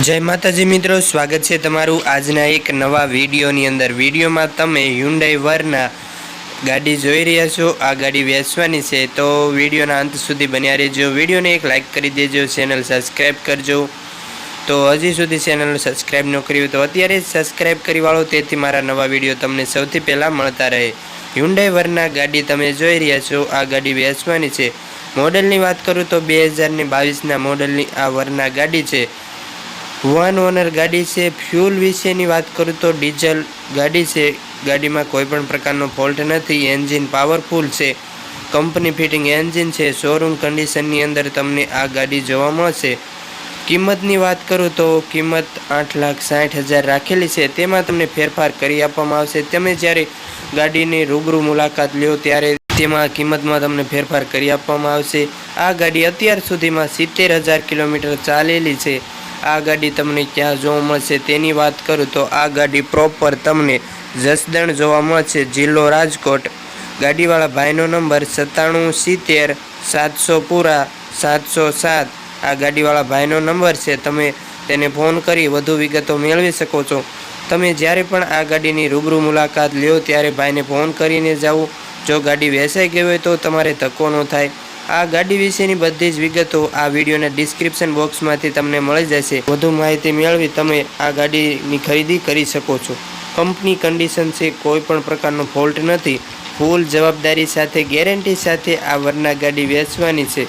જય માતાજી મિત્રો, સ્વાગત છે તમારું આજના એક નવા વિડીયોની અંદર. વિડીયોમાં તમે હ્યુન્ડાઈ વરના ગાડી જોઈ રહ્યા છો, આ ગાડી વેચવાની છે. તો વિડીયોના અંત સુધી બન્યા રહેજો. વિડીયોને એક લાઇક કરી દેજો, ચેનલ સબસ્ક્રાઈબ કરજો. તો હજી સુધી ચેનલ સબસ્ક્રાઈબ ન કર્યું તો અત્યારે સબસ્ક્રાઈબ કરી વાળો, તેથી મારા નવા વીડિયો તમને સૌથી પહેલાં મળતા રહે. હ્યુન્ડાઈ વરના ગાડી તમે જોઈ રહ્યા છો, આ ગાડી વેચવાની છે. મોડલની વાત કરું તો બે હજારની બાવીસના મોડલની આ વરના ગાડી છે. વન ઓનર ગાડી છે, ફ્યુલ વિશેની વાત કરું તો ડીઝલ ગાડી છે. ગાડીમાં કોઈ પણ પ્રકારનો ફોલ્ટ નથી, એન્જિન પાવરફુલ છે. કંપની ફિટિંગ એન્જિન છે, શોરૂમ કન્ડિશનની અંદર તમને આ ગાડી જોવા મળશે. કિંમતની વાત કરું તો કિંમત આઠ લાખ સાઠ હજાર રાખેલી છે, તેમાં તમને ફેરફાર કરી આપવામાં આવશે. તમે જ્યારે ગાડીની રૂબરૂ મુલાકાત લ્યો ત્યારે તેમાં કિંમતમાં તમને ફેરફાર કરી આપવામાં આવશે. આ ગાડી અત્યાર સુધીમાં સિત્તેર હજાર કિલોમીટર ચાલેલી છે. આ ગાડી તમને ક્યાં જોવા મળશે તેની વાત કરું તો આ ગાડી પ્રોપર તમને જસદણ જોવા મળશે, જિલ્લો રાજકોટ. ગાડીવાળા ભાઈનો નંબર સત્તાણું સિત્તેર, સાતસો પૂરા, સાતસો સાત. આ ગાડીવાળા ભાઈનો નંબર છે, તમે તેને ફોન કરી વધુ વિગતો મેળવી શકો છો. તમે જ્યારે પણ આ ગાડીની રૂબરૂ મુલાકાત લ્યો, ત્યારે ભાઈને ફોન કરીને જાઓ. જો ગાડી વેચાઈ ગઈ હોય તો તમારે ધક્કો ન થાય. આ ગાડી વિશેની બધી જ વિગતો આ વિડીયોના ડિસ્ક્રિપ્શન બોક્સમાંથી તમને મળી જશે. વધુ માહિતી મેળવી તમે આ ગાડીની ખરીદી કરી શકો છો. કંપની કન્ડિશન છે, કોઈ પણ પ્રકારનો ફોલ્ટ નથી. ફૂલ જવાબદારી સાથે ગેરંટી સાથે આ વરના ગાડી વેચવાની છે.